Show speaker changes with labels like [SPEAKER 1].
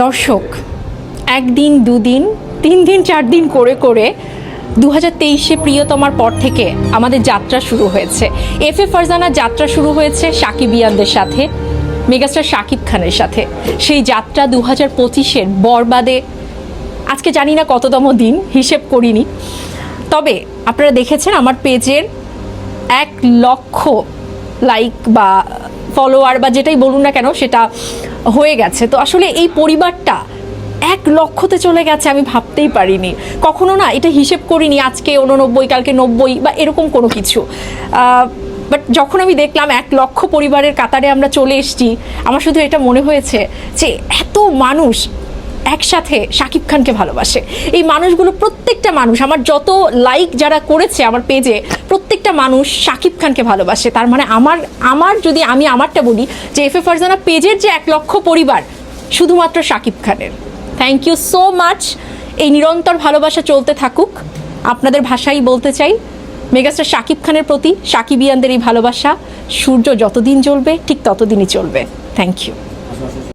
[SPEAKER 1] দর্শক, একদিন, দুদিন তিন দিন চার দিন করে করে দু হাজার তেইশে প্রিয়তমার পর থেকে আমাদের যাত্রা শুরু হয়েছে। এফ এ ফারজানার যাত্রা শুরু হয়েছে সাকিবিয়ানদের সাথে, মেগাস্টার শাকিব খানের সাথে। সেই যাত্রা দু হাজার পঁচিশের বরবাদে, আজকে জানি না কততম দিন, হিসেব করিনি। তবে আপনারা দেখেছেন আমার পেজের এক লক্ষ লাইক বা ফলোয়ার বা যেটাই বলুন না কেন, সেটা হয়ে গেছে। তো আসলে এই পরিবারটা এক লক্ষতে চলে গেছে আমি ভাবতেই পারিনি। কখনো না এটা হিসেব করিনি আজকে উননব্বই কালকে নব্বই বা এরকম কোনো কিছু। বাট যখন আমি দেখলাম এক লক্ষ পরিবারের কাতারে আমরা চলে এসছি, আমার শুধু এটা মনে হয়েছে যে এত মানুষ একসাথে শাকিব খানকে ভালোবাসে। এই মানুষগুলো প্রত্যেকটা মানুষ, আমার যত লাইক যারা করেছে আমার পেজে প্রত্যেকটা মানুষ শাকিব খানকে ভালোবাসে। তার মানে আমার আমার যদি আমি আমারটা বলি যে এফ এ ফারজানা পেজের যে এক লক্ষ পরিবার শুধুমাত্র শাকিব খানের। থ্যাংক ইউ সো মাচ এই নিরন্তর ভালোবাসা চলতে থাকুক। আপনাদের ভাষাই বলতে চাই, মেগাস্টার শাকিব খানের প্রতি সাকিবিয়ানদের এই ভালোবাসা, সূর্য যতদিন জ্বলবে, ঠিক ততদিনই চলবে। Thank you